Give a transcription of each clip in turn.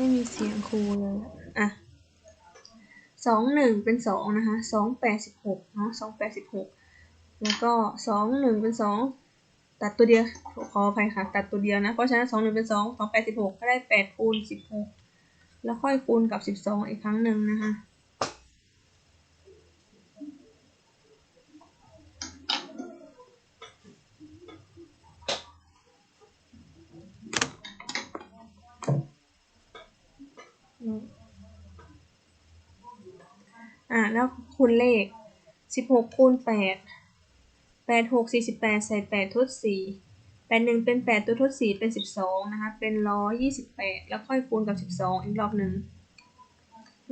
ไม่มีเสียงครูเลยอะสองหนึ่งเป็นสองนะคะสองแปดสิบหกเนาะสองแปดสิบหกแล้วก็สองหนึ่งเป็นสองตัดตัวเดียวขออภัยค่ะ ตัดตัวเดียวนะ เพราะฉะนั้นสองหนึ่งเป็นสองสองแปดสิบหกก็ได้แปดคูณสิบหกแล้วค่อยคูณกับสิบสองอีกครั้งหนึ่งนะคะ อ่าแล้วคูณเลขสิบหกคูณแปดแปดหกสี่สิบแปดใส่แปดทดสี่แปดนึงเป็นแปดตัวทดสี่เป็นสิบสองนะคะ เป็นร้อยยี่สิบแปดแล้วค่อยคูณกับสิบสองอีกรอบหนึ่ง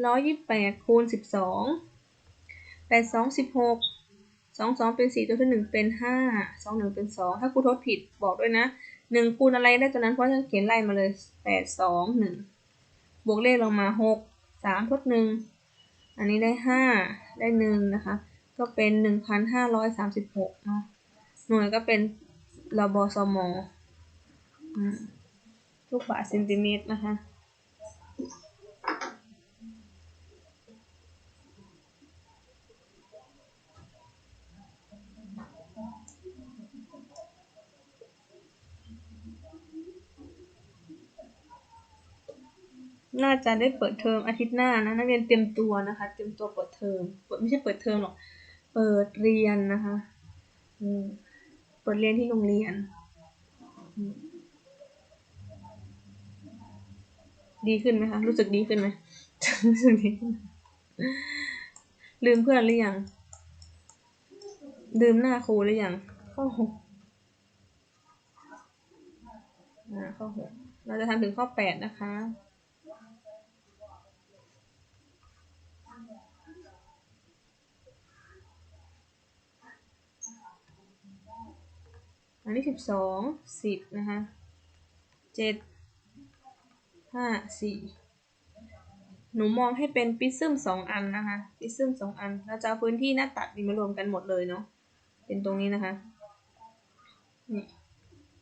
ร้อยยี่สิบแปดคูณสิบสองแปดสองสิบหกสองสองเป็นสี่ตัวที่หนึ่งเป็นห้าสองหนึ่งเป็นสองถ้าครูทดผิดบอกด้วยนะหนึ่งคูณอะไรได้ตัวนั้นเพราะฉันเขียนไล่มาเลยแปดสองหนึ่งบวกเลขลงมาหกสามทดหนึ่ง อันนี้ได้ห้าได้หนึ่งนะคะ ก็เป็นหนึ่งพันห้าร้อยสามสิบหกเนาะหน่วยก็เป็นรบสมอืมลูกบาทเซนติเมตรนะคะ น่าจะได้เปิดเทอมอาทิตย์หน้านะนักเรียนเตรียมตัวนะคะ เตรียมตัวเปิดเทอมเปิดไม่ใช่เปิดเทอมหรอกเปิดเรียนนะคะเปิดเรียนที่โรงเรียน ดีขึ้นไหมคะรู้สึกดีขึ้นไหมรู้สึกดีขึ้นลืมเพื่อนหรือยังลืมหน้าครูหรือยังข้อหกอ่าข้อหกเราจะทำถึงข้อแปดนะคะ อันนี้สิบสองสิบนะคะเจ็ดห้าสี่หนูมองให้เป็นปิซึมสองอันนะคะปิซึมสองอันเราจะเอาพื้นที่หน้าตัดนี่มารวมกันหมดเลยเนาะเป็นตรงนี้นะคะนี่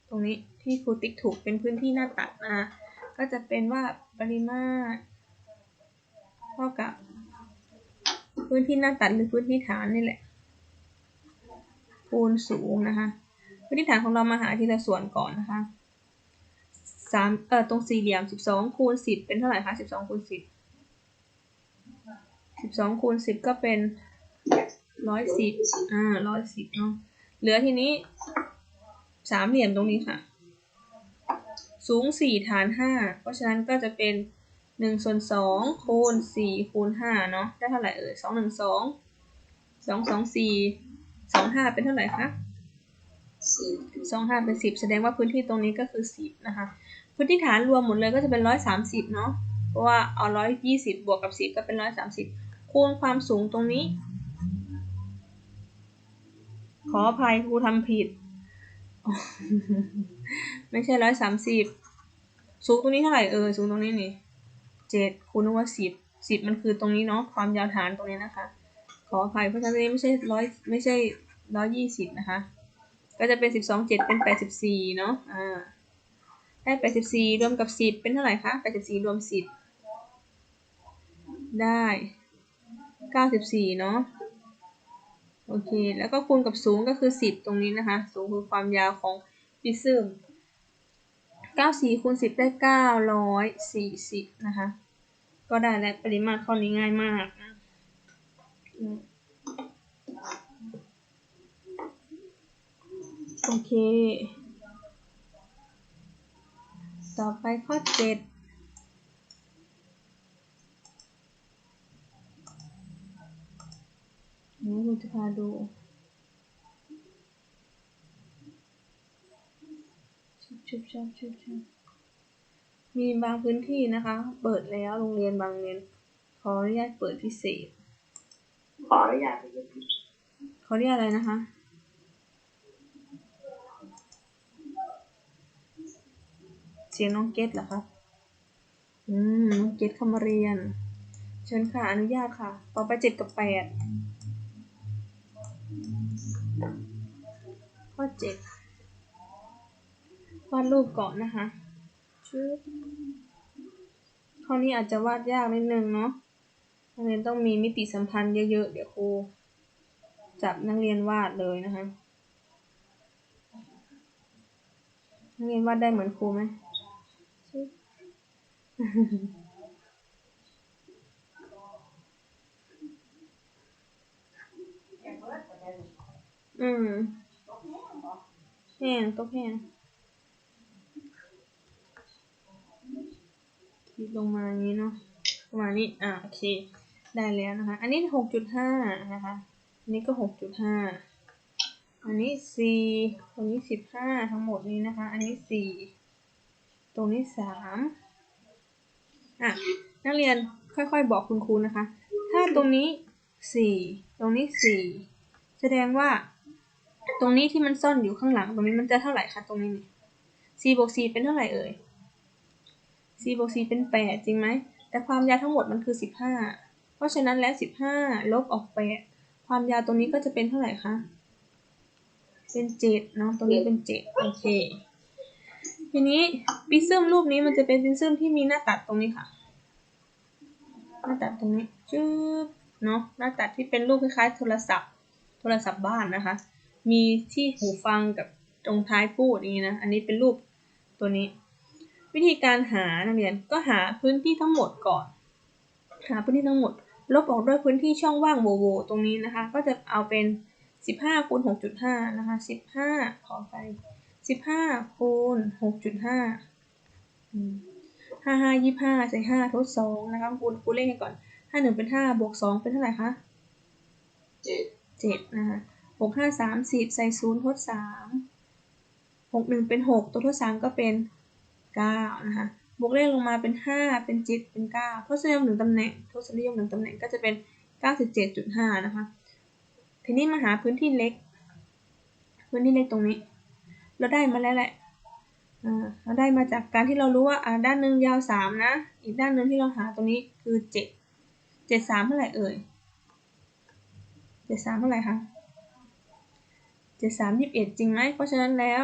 ตรงนี้ที่ครูติ๊กถูกเป็นพื้นที่หน้าตัดนะคะก็จะเป็นว่าปริมาตรเท่ากับ พื้นที่หน้าตัดหรือพื้นที่ฐานนี่แหละคูณสูงนะคะ พื้นที่ฐานของเรามาหาทีละส่วนก่อนนะคะสามเอ่อตรงสี่เหลี่ยมสิบสองคูณสิบเป็นเท่าไหร่คะสิบสองคูณสิบสิบสองคูณสิบก็เป็นร้อยสิบอ่าร้อยสิบเนาะเหลือทีนี้สามเหลี่ยมตรงนี้ค่ะ สูงสี่ฐานห้าเพราะฉะนั้นก็จะเป็นหนึ่งส่วนสองคูณสี่คูณห้าเนาะได้เท่าไหร่เอ่ยสองหนึ่งสองสองสองสี่สองห้าเป็นเท่าไหร่คะ สิบสองห้าเป็นสิบแสดงว่าพื้นที่ตรงนี้ก็คือสิบนะคะ พื้นที่ฐานรวมหมดเลยก็จะเป็นร้อยสามสิบเนาะ เพราะว่าเอาร้อยยี่สิบบวกกับสิบก็เป็นร้อยสามสิบคูณความสูงตรงนี้ ขออภัยครูทำผิด ไม่ใช่ร้อยสามสิบสูงตรงนี้เท่าไหร่เออสูงตรงนี้นี่เจ็ดคูณว่าสิบสิบมันคือตรงนี้เนาะความยาวฐานตรงนี้นะคะ ขออภัยเพราะฉะนั้นไม่ใช่ร้อยไม่ใช่ร้อยยี่สิบนะคะ ก็จะเป็นสิบสองเจ็ดเป็นแปดสิบสี่เนาะ อ่า ได้แปดสิบสี่รวมกับสิบเป็นเท่าไหร่คะแปดสิบสี่รวมสิบได้เก้าสิบสี่เนาะ โอเค แล้วก็คูณกับสูงก็คือสิบตรงนี้นะคะ สูงคือความยาวของพิซึมเก้าสี่คูณสิบได้เก้าร้อยสี่สิบนะคะ ก็ได้แล้วปริมาตรข้อนี้ง่ายมากนะอืม โอเค ต่อไปข้อเจ็ดนี่คุณจะพาดูชุบชุบชุบชุบชุบมีบางพื้นที่นะคะ เปิดแล้วโรงเรียนบางโรงเรียน ขออนุญาตเปิดพิเศษ ขออนุญาตไปเรียนพิเศษขออนุญาตอะไรนะคะ เสียงน้องเกตเหรอคะ อืม น้องเกตเข้ามาเรียน เชิญค่ะ อนุญาตค่ะ ต่อไปเจ็ดกับแปด ข้อเจ็ดวาดรูปก่อนนะคะชึบอนี้อาจจะวาดยากนิดนึงเนาะ นักเรียนต้องมีมิติสัมพันธ์เยอะๆ เดี๋ยวครูจับนักเรียนวาดเลยนะคะ นักเรียนวาดได้เหมือนครูไหม อืมแห้งตกแห้งคลิปลงมาอย่างนี้เนาะประมาณนี้ อ่าโอเค ได้แล้วนะคะ อันนี้หกจุดห้านะคะ อันนี้ก็หกจุดห้า อันนี้สี่ตรงนี้สิบห้าทั้งหมดนี้นะคะ อันนี้สี่ ตรงนี้สามอะนักเรียนค่อยๆ บอกคุณครูนะคะ ถ้าตรงนี้สี่ตรงนี้สี่แสดงว่า ตรงนี้ที่มันซ่อนอยู่ข้างหลัง ตรงนี้มันจะเท่าไหร่คะตรงนี้นี่สี่บวกสี่เป็นเท่าไหร่เอ่ยสี่บวกสี่เป็นแปดจริงไหมแต่ความยาวทั้งหมดมันคือสิบห้าเพราะฉะนั้นแล้วสิบห้าลบออกแปดความยาวตรงนี้ก็จะเป็นเท่าไหร่คะเป็นเจ็ดเนาะตรงนี้เป็นเจ็ดโอเค ทีนี้ปิซึมรูปนี้มันจะเป็นปิซึมที่มีหน้าตัดตรงนี้ค่ะ หน้าตัดตรงนี้จืบเนาะหน้าตัดที่เป็นรูปคล้ายๆโทรศัพท์ โทรศัพท์บ้านนะคะ มีที่หูฟังกับตรงท้ายพูดอย่างนี้นะ อันนี้เป็นรูปตัวนี้ วิธีการหานักเรียนก็หาพื้นที่ทั้งหมดก่อน หาพื้นที่ทั้งหมด ลบออกด้วยพื้นที่ช่องว่างโว่ๆตรงนี้นะคะ ก็จะเอาเป็นสิบห้าคูณหกจุดห้านะคะสิบห้าขอไป สิบห้าคูณหกจุดห้าห้าห้ายี่ห้าใส่ห้าทดสองนะคะคูณคูณเลขให้ก่อนห้าหนึ่งเป็นห้าบวกสองเป็นเท่าไหร่คะเจ็ดเจ็ดนะคะหกห้าสามสิบใส่ศูนย์ทดสามหกหนึ่งเป็นหกตัวทดสามก็เป็นเก้านะคะบวกเลขลงมาเป็นห้าเป็นเจ็ดเป็นเก้าทศนิยมหนึ่งตำแหน่งทศนิยมหนึ่งตำแหน่งก็จะเป็นเก้าสิบเจ็ดจุดห้านะคะทีนี้มาหาพื้นที่เล็ก พื้นที่เล็กตรงนี้ เราได้มาแล้วแหละเราได้มาจากการที่เรารู้ว่าด้านหนึ่งยาวสามนะ อีกด้านหนึ่งที่เราหาตรงนี้คือเจ็ดเจ็ดสามเท่าไหร่เอ่ยเจ็ดสามเท่าไหร่คะเจ็ดสามยี่สิบเอ็ดจริงไหมเพราะฉะนั้นแล้ว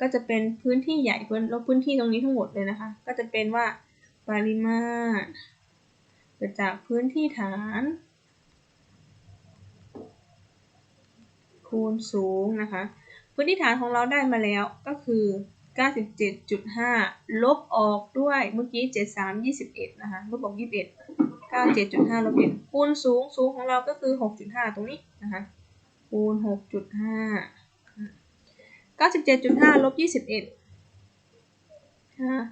ก็จะเป็นพื้นที่ใหญ่พื้นลบพื้นที่ตรงนี้ทั้งหมดเลยนะคะ ก็จะเป็นว่าปริมาตรเกิดจากพื้นที่ฐาน คูณสูงนะคะ พื้นที่ฐานของเราได้มาแล้วก็คือ 97.5 ลบออกด้วยเมื่อกี้ 73 21 นะคะ ลบออก 21 97.5 ลบ1คูณสูงสูงของเราก็คือ 6.5 ตรงนี้นะคะคูณ 6.5 97.5 ลบ 21นะคะ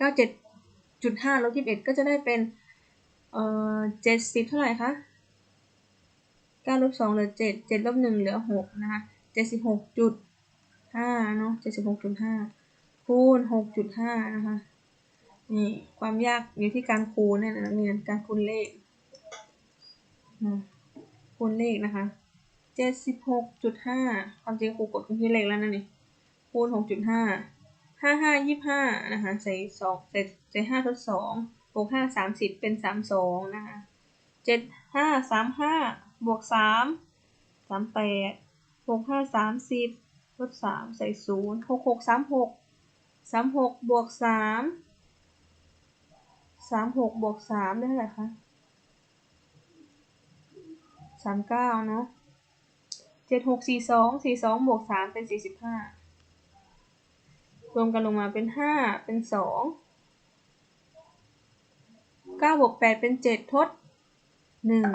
97.5 ลบ 21 ก็จะได้เป็น เอ่อ 70 เท่าไหร่คะเก้าลบสองเหลือเจ็ดเจ็ดลบหนึ่งเหลือหกนะคะเจ็ดสิบ ห้าเนาะเจ็ดสิบหกจุดห้าคูณหกจุดห้านะคะนี่ความยากอยู่ที่การคูณนี่นะนักเรียนการคูณเลขคูณเลขนะคะเจ็ดสิบหกจุดห้าความจริงครูกดคูณที่เลขแล้วนะนี่คูณหกจุดห้าห้าห้ายี่ห้านะคะใส่สองใส่ใส่ห้าทดสองบวกห้าสามสิบเป็นสามสองนะคะเจ็ดห้าสามห้าบวกสามสามแปดหกห้าสามสิบ ลดสามใส่ศูนย์หกหกสามหกสามหกบวกสามสามหกบวกสามได้เท่าไหร่คะสามเก้าเนาะเจ็ดหกสี่สองสี่สองบวกสามเป็นสี่สิบห้ารวมกันลงมาเป็นห้าเป็นสองเก้าบวกแปดเป็นเจ็ดทดหนึ่ง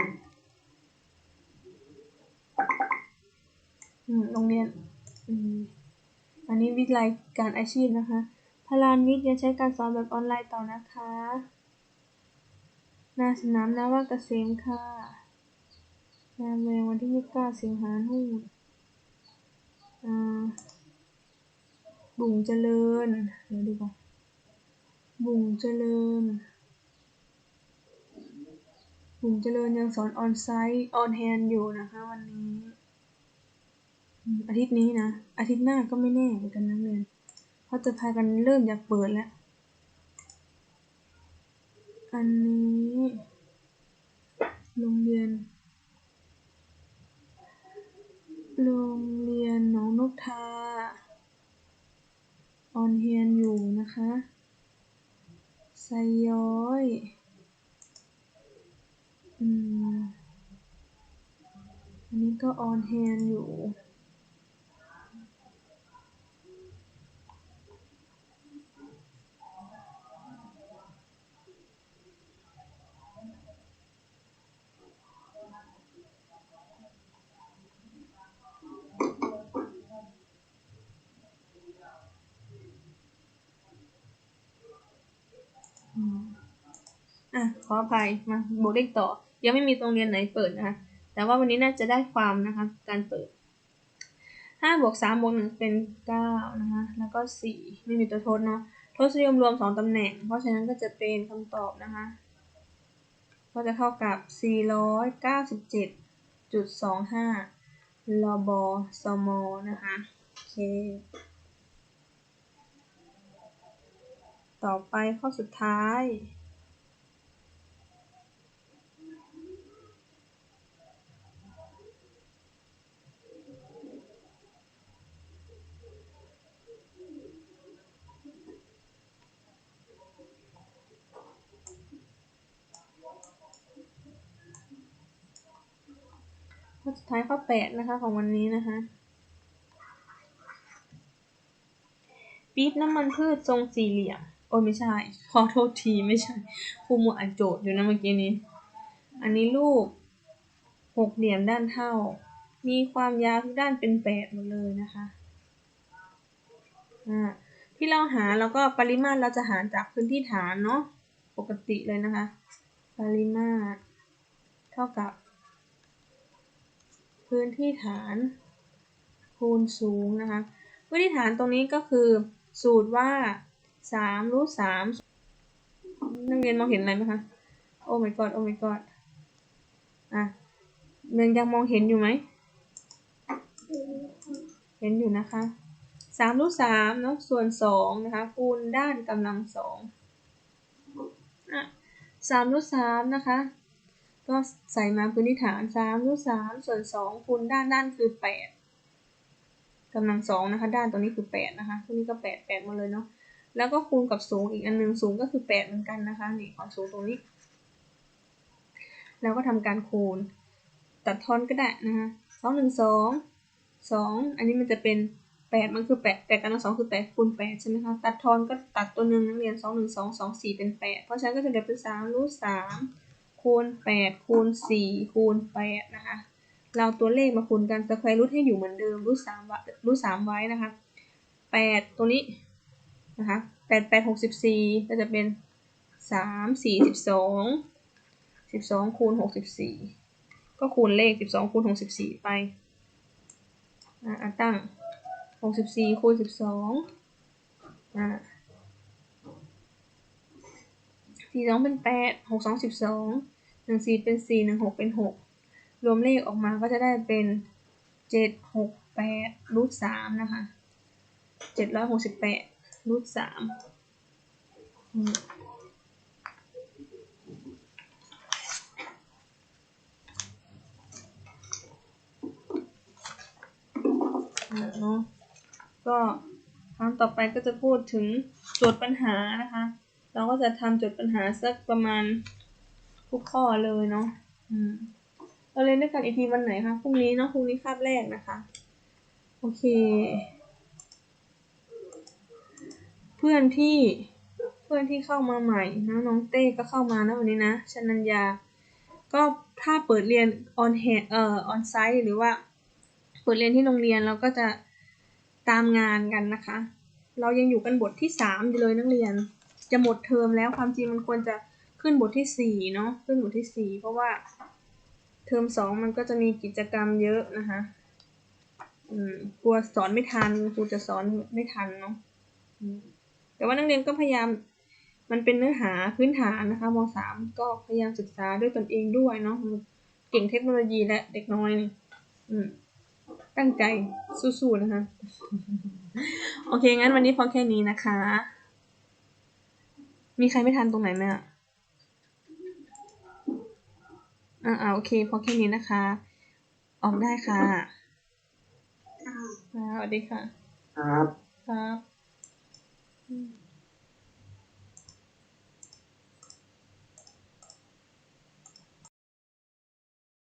โรงเรียน อันนี้วิทยาลัยการอาชีพนะคะ พลานวิทย์ยังใช้การสอนแบบออนไลน์ต่อนะคะ หนาสนามนาวาเกษมค่ะงานเมงวันที่ 29 สิงหาคมอ่าบุ่งเจริญ เดี๋ยวดูก่อน บุ่งเจริญ บุ่งเจริญยังสอนออนไซต์ออนแฮนอยู่นะคะวันนี้ อาทิตย์นี้นะ อาทิตย์หน้าก็ไม่แน่เหมือนกันนะเรียนเขาจะพากันเริ่มอยากเปิดแล้ว อันนี้โรงเรียน โรงเรียนหนองนกทา ออนเฮียนอยู่นะคะไซย้อยอืมอันนี้ก็ออนแฮนอยู่ อะขออภัยมาบวกเลขต่อ ยังไม่มีโรงเรียนไหนเปิดนะคะแต่ว่าวันนี้น่าจะได้ความนะคะการเปิดห้าบวกสามบวกหนึ่งเป็นเก้านะคะแล้วก็สี่ไม่มีตัวทดเนาะทศนิยมรวมสองตำแหน่ง เพราะฉะนั้นก็จะเป็นคำตอบนะคะก็จะเท่ากับ 497.25 ลบสมนะคะโอเค ต่อไปข้อสุดท้าย ข้อสุดท้ายข้อแปดนะคะของวันนี้นะคะปี๊บน้ำมันพืชทรงสี่เหลี่ยม โอ้ไม่ใช่ ขอโทษทีไม่ใช่ครูมัวอ่านโจทย์อยู่นะเมื่อกี้นี้ อันนี้รูปหกเหลี่ยมด้านเท่า มีความยาวทุกด้านเป็นแปดหมดเลยนะคะอ่าที่เราหาแล้วก็ปริมาตรเราจะหารจากพื้นที่ฐานเนาะปกติเลยนะคะ ปริมาตรเท่ากับ พื้นที่ฐาน คูณสูงนะคะพื้นที่ฐานตรงนี้ก็คือ สูตรว่าสามรูทสามนักเรียนมองเห็นอะไรไหมคะโอ้ my god โอ้ my god อะยังยังมองเห็นอยู่ไหมเห็นอยู่นะคะสามรูทสามเนาะส่วนสองนะคะคูณด้านกำลังสองอะสามรูทสามนะคะ ก็ใส่มาพื้นที่ฐานสามรูทสามส่วนสองคูณด้านด้านคือแปดกำลังสองนะคะ ด้านตรงนี้คือแปดนะคะตรงนี้ก็แปดแปดหมาเลยเนาะแล้วก็คูณกับสูงอีกอันหนึงสูงก็คือแปดเหมือนกันนะคะนี่ความสูงตรงนี้ แล้วก็ทำการคูณ ตัดทอนก็ได้นะคะสองหนึ่งสองสองอันนี้มันจะเป็นแปดมันคือแปดแปดกำลังสองคือแปดคูณแปดใช่ไหมคะ ตัดทอนก็ตัดตัวหนึ่งนักเรียนสองหนึ่งสองสองสี่เป็นแปดเพราะฉะนั้นก็จะเหลือเป็นสามรูทสาม คูณแปดคูณสี่คูณแปดนะคะ เราตัวเลขมาคูณกันสแควร์รูทให้อยู่เหมือนเดิมรูทสามรูทสามไว้นะคะแปดตัวนี้นะคะแปดแปดหกสิบสี่ก็จะเป็นสามสี่สิบสองสิบสองคูณหกสิบสี่ก็คูณเลขสิบสองคูณหกสิบสี่ไปอะตั้งหกสิบสี่คูณสิบสองอะ สี่สองเป็นแปดหกสองสิบสองหนึ่งสี่เป็นสี่หนึ่งหกเป็นหกรวมเลขออกมาก็จะได้เป็นเจ็ดหกแปดรูทสามนะคะเจ็ดร้อยหกสิบแปดรูทสามอืมเนาะก็ครั้งต่อไปก็จะพูดถึงโจทย์ปัญหานะคะ เราก็จะทำโจทย์ปัญหาสักประมาณทุกข้อเลยเนาะเราเรียนด้วยกันอีกทีวันไหนคะพรุ่งนี้เนาะพรุ่งนี้คาบแรกนะคะ โอเค เพื่อนที่เพื่อนที่เข้ามาใหม่นะน้องเต้ก็เข้ามานะวันนี้นะชนัญญา ก็ถ้าเปิดเรียนออนแฮเอ่อออนไซต์หรือว่าเปิดเรียนที่โรงเรียนเราก็จะตามงานกันนะคะ เรายังอยู่กันบทที่สามอยู่เลยนักเรียน จะหมดเทอมแล้วความจริงมันควรจะขึ้นบทที่สี่เนาะขึ้นบทที่สี่เพราะว่า เทอมสองมันก็จะมีกิจกรรมเยอะนะคะอืมกลัวสอนไม่ทันครูจะสอนไม่ทันเนาะแต่ว่านักเรียนก็พยายามมันเป็นเนื้อหาพื้นฐานนะคะมสามก็พยายามศึกษาด้วยตนเองด้วยเนาะเก่งเทคโนโลยีและเด็กน้อยนี่อืมตั้งใจสู้ๆนะคะ โอเค งั้นวันนี้พอแค่นี้นะคะ มีใครไม่ทันตรงไหนไหมอะอ่าอ่าโอเคพอแค่นี้นะคะ ออกได้ค่ะค่ะสวัสดีค่ะ ครับ ครับอืม